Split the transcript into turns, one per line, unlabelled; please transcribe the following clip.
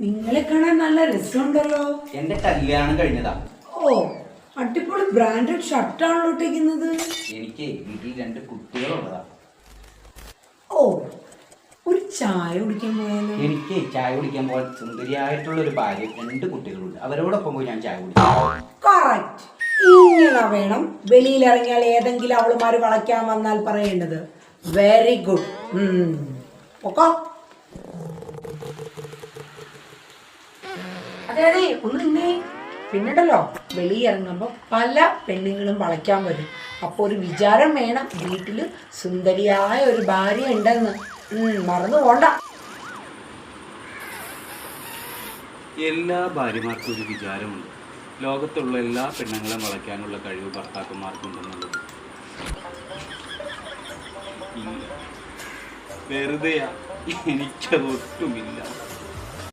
നിങ്ങളെ കാണാൻ നല്ല രസമുണ്ടല്ലോ.
എന്റെ കല്യാണം കഴിഞ്ഞതാ.
ഓ അടിപൊളി ബ്രാൻഡഡ് ഷർട്ടാണല്ലോ ഇട്ടേക്കുന്നത്.
എനിക്ക് വീട്ടിൽ രണ്ട് കുട്ടികളുള്ളതാ.
ഓ ഒരു ചായ കുടിക്കാൻ പോയാലോ
എനിക്ക് ചായ കുടിക്കാൻ പോകാൻ സുന്ദരിയായിട്ടുള്ള ഒരു ഭാര്യ രണ്ട് കുട്ടികളുണ്ട്. അവരോടൊപ്പം പോയി ഞാൻ ചായ കുടിക്കും.
കറക്റ്റ് ഇങ്ങനെ വേണം. വെളിയിൽ ഇറങ്ങിയാൽ ഏതെങ്കിലും അവളുമാര് വളയ്ക്കാൻ വന്നാൽ പറയേണ്ടത്. വെരി ഗുഡ് ഓക്കോ അതെ അതെ ഒന്ന് നിന്നേ പിന്നീടല്ലോ വെളിയിൽ ഇറങ്ങുമ്പോൾ പല പെണ്ണുങ്ങളും വളയ്ക്കാൻ വരും. അപ്പോൾ ഒരു വിചാരം വേണം വീട്ടിൽ സുന്ദരിയായ ഒരു ഭാര്യ ഉണ്ടെന്ന്. മറന്നു പോണ്ട.
എല്ലാ ഭാര്യമാർക്കും ഒരു വിചാരമുണ്ട്. ലോകത്തുള്ള എല്ലാ പെണ്ണുങ്ങളെ വളയ്ക്കാനുള്ള കഴിവ് ഭർത്താക്കന്മാർക്കുണ്ടെന്നുള്ളത്. വെറുതെയാ. എനിക്കതൊട്ടുമില്ല.